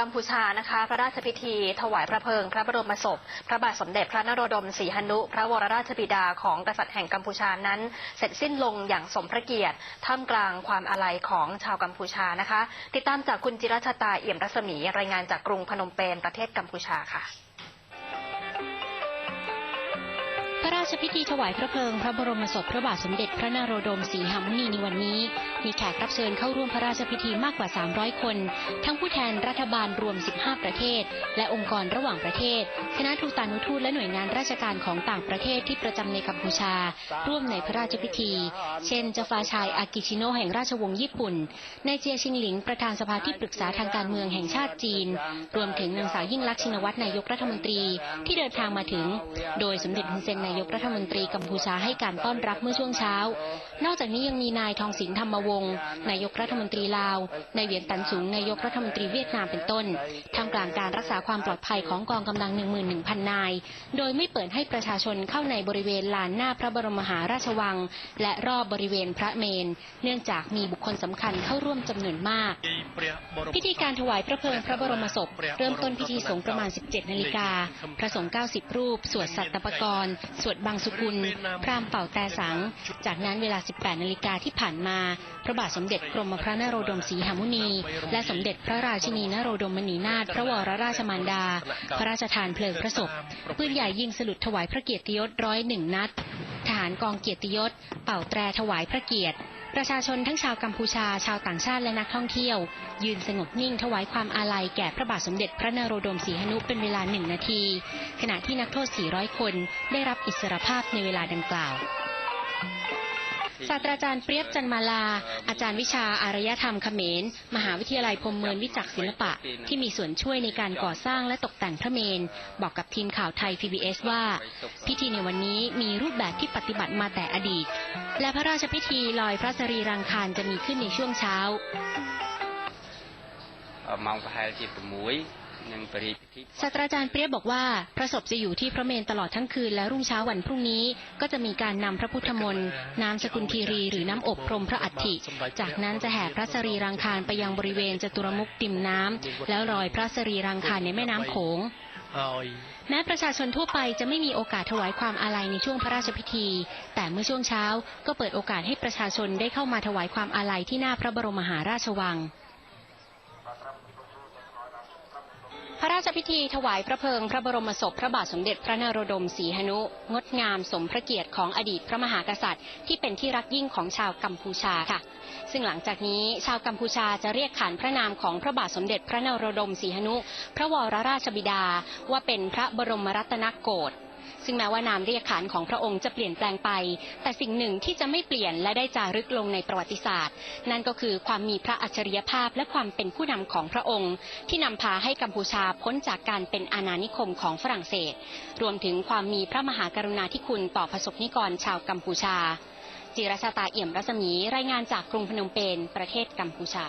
กัมพูชานะคะ พระราชพิธี ถวายพระเพลิง พระบรมศพ พระบาทสมเด็จพระนโรดมศรีหนุ พระวรราชบิดาของกษัตริย์แห่งกัมพูชานั้น เสร็จสิ้นลงอย่างสมพระเกียรติ ท่ามกลางความอาลัยของชาวกัมพูชานะคะ ติดตามจากคุณจิรชตาเอี่ยมรัศมี รายงานจากกรุงพนมเปญประเทศกัมพูชาค่ะระราชพิธีถวายพระเพลิงพระบรมศพพระบาทสมเด็จพระนโรดมศรีหมุนีในวันนี้ มีแขกรับเชิญเข้าร่วมพระราชพิธีมากกว่า 300 คน ทั้งผู้แทนรัฐบาลรวม 15 ประเทศ และองค์กรระหว่างประเทศ คณะทูตานุทูตและหน่วยงานราชการของต่างประเทศที่ประจำในกัมพูชา ร่วมในพระราชพิธี เช่นเจ้าฟ้าชายอากิชิโนแห่งราชวงศ์ญี่ปุ่นนายเจียชิงหลิงประธานสภาที่ปรึกษาทางการเมืองแห่งชาติจีน รวมถึงนางสาวยิ่งลักษณ์ชินวัตรนายกรัฐมนตรีที่เดินทางมาถึง โดยสมเด็จฮุนเซนนายกรัฐมนตรีกัมพูชาให้การต้อนรับเมื่อช่วงเช้า นอกจากนี้ยังมีนายทองสินธรรมวงศ์นายกรัฐมนตรีลาว นายเวียนตันสูงนายกรัฐมนตรีเวียดนามเป็นต้นท่ามกลางการรักษาความปลอดภัยของกองกำลัง 11,000 นาย โดยไม่เปิดให้ประชาชนเข้าในบริเวณลานหน้าพระบรมมหาราชวัง และรอบบริเวณพระเมน เนื่องจากมีบุคคลสำคัญเข้าร่วมจำนวนมาก พิธีการถวายพระเพลิงพระบรมศพ เริ่มต้นพิธีสงฆ์ประมาณ 17 นาฬิกา พระสงฆ์ 90 รูป สวดสัตตปกรณ์ สวดบางสุกุล พรามเป่าแต่สัง จากนั้นเวลา 18 นาฬิกาที่ผ่านมา พระบาทสมเด็จกรมพระนโรดมศรีหมุนี และสมเด็จพระราชินีนโรดมมณีนาถพระวรราชมารดา พระราชทานเพลิงพระศพปืนใหญ่ยิงสลุดถวายพระเกียรติยศร้อยหนึ่งนัด ทหารกองเกียรติยศ เป่าแตรถวายพระเกียรติ ประชาชนทั้งชาวกัมพูชา ชาวต่างชาติและนักท่องเที่ยว ยืนสงบนิ่งถวายความอาลัยแก่พระบาทสมเด็จพระนโรดมศรีหนุเป็นเวลาหนึ่งนาที ขณะที่นักโทษ 400 คนได้รับอิสรภาพในเวลาดังกล่าว ศาสตราจารย์เปรียบจันมาลา อาจารย์วิชาอารยธรรมเขมร มหาวิทยาลัยพมเมืนวิจักศิลปะ ที่มีส่วนช่วยในการก่อสร้างและตกแต่งพระเมน บอกกับทีมข่าวไทย PBS ว่า พิธีในวันนี้มีรูปแบบที่ปฏิบัติมาแต่อดีต และพระราชพิธีลอยพระสรีรังคารจะมีขึ้นในช่วงเช้ามองพระหายจิมุ้ย ศาสตราจารย์เปรียบบอกว่าพระศพจะอยู่ที่พระเมนตลอดทั้งคืนและรุ่งเช้าวันพรุ่งนี้ ก็จะมีการนำพระพุทธมนต์น้ำสกุลทีรี หรือน้ำอบพรมพระอัฐิ จากนั้นจะแห่พระสรีรังคารไปยังบริเวณจตุรมุขติ่มน้ำแล้วลอยพระสรีรังคารในแม่น้ำโขงហើយแม้ประชาชนทั่วไปจะไม่มีโอกาสถวายความอาลัยในช่วงพระราชพิธี แต่เมื่อช่วงเช้าก็เปิดโอกาสให้ประชาชนได้เข้ามาถวายความอาลัยที่หน้าพระบรมมหาราชวังพระ ราชพิธีถวายพระเพลิงพระบรมศพพระบาทสมเด็จพระนโรดมศรีหนุ งดงามสมพระเกียรติของอดีตพระมหากษัตริย์ ที่เป็นที่รักยิ่งของชาวกัมพูชาค่ะ ซึ่งหลังจากนี้ชาวกัมพูชาจะเรียกขานพระนามของพระบาทสมเด็จพระนโรดมศรีหนุ พระวรราชบิดาว่าเป็นพระบรมรัตนโกศ ซึ่งแม้ว่านามเรียกขานของพระองค์จะเปลี่ยนแปลงไป แต่สิ่งหนึ่งที่จะไม่เปลี่ยนและได้จารึกลงในประวัติศาสตร์ นั่นก็คือความมีพระอัจฉริยภาพและความเป็นผู้นำของพระองค์ ที่นำพาให้กัมพูชาพ้นจากการเป็นอาณานิคมของฝรั่งเศส รวมถึงความมีพระมหากรุณาธิคุณต่อประสบนิกรชาวกัมพูชาจิรชาตาเอี่ยมรัศมีรายงานจากกรุงพนมเปญประเทศกัมพูชา